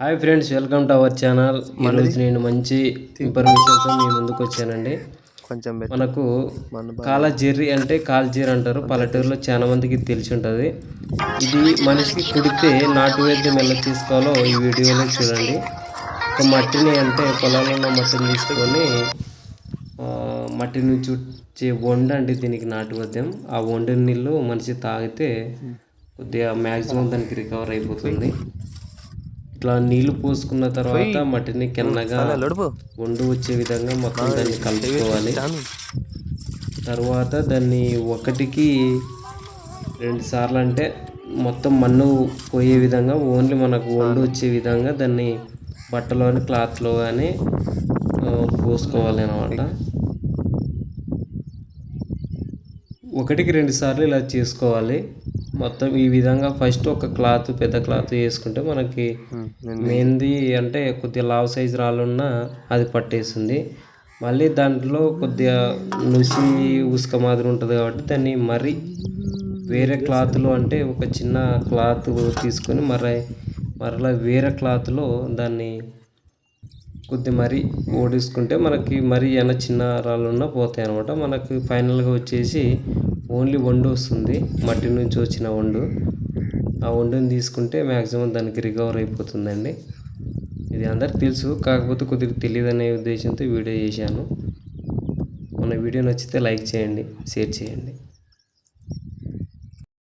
Hi friends welcome to our channel ఈరోజు నేను మంచి ఇన్ఫర్మేషన్తో మీ ముందుకు వచ్చానండి. కొంచెం. మనకు మన బా- కాల జెర్రీ అంటే కాల్ జీర్ అంటారు. పల్లెటూరులో చాలా మందికి తెలిసి ఉంటుంది ఇది మనిషికి కుడితే నాటు వైద్యం ఎలా తీసుకోవాలో ఈ వీడియోలో చూడండి. ఒక మట్టిని అంటే పొలంలో ఉన్న మట్టిని తీసుకొని ఆ, మట్టి నుంచి వచ్చే వండ అంటే దీనికి నాటు వైద్యం. ఆ వండిన నీళ్ళు మనిషి తాగితే కొద్దిగా మ్యాక్సిమం దానికి రికవర్ అయిపోతుంది. ఇట్లా నీళ్ళు పోసుకున్న తర్వాత మట్టిని కెన్నగా వండు వచ్చే విధంగా మొత్తం దాన్ని కలుపుకోవాలి. తర్వాత దాన్ని ఒకటికి రెండు సార్లు అంటే మొత్తం మన్ను పోయే విధంగా ఓన్లీ మనకు వండు వచ్చే విధంగా దాన్ని బట్టలో కానీ క్లాత్లో కానీ పోసుకోవాలి అనమాట ఒకటికి రెండు సార్లు ఇలా చేసుకోవాలి. మొత్తం ఈ విధంగా ఫస్ట్ ఒక క్లాత్ పెద్ద క్లాత్ వేసుకుంటే మనకి మెహందీ అంటే కొద్దిగా లావ్ సైజ్ రాళ్ళున్నా అది పట్టేస్తుంది. మళ్ళీ దాంట్లో కొద్దిగా నుసి ఉసుక మాదిరి ఉంటుంది కాబట్టి దాన్ని మరి వేరే క్లాత్లో అంటే ఒక చిన్న క్లాత్ తీసుకొని మరి మరలా వేరే క్లాత్లో దాన్ని కొద్ది మరి ఓడించుకుంటే మనకి మరి ఏమైనా చిన్న రాళ్ళున్నా పోతాయి అనమాట మనకి ఫైనల్గా వచ్చేసి ఓన్లీ వండు వస్తుంది. మట్టి నుంచి వచ్చిన వండు. ఆ వండుని తీసుకుంటే మ్యాక్సిమం దానికి రికవర్ అయిపోతుందండి. ఇది అందరికి తెలుసు. కాకపోతే కొద్దిగా తెలియదు అనే ఉద్దేశంతో వీడియో చేశాను. మన వీడియో నచ్చితే లైక్ చేయండి షేర్ చేయండి.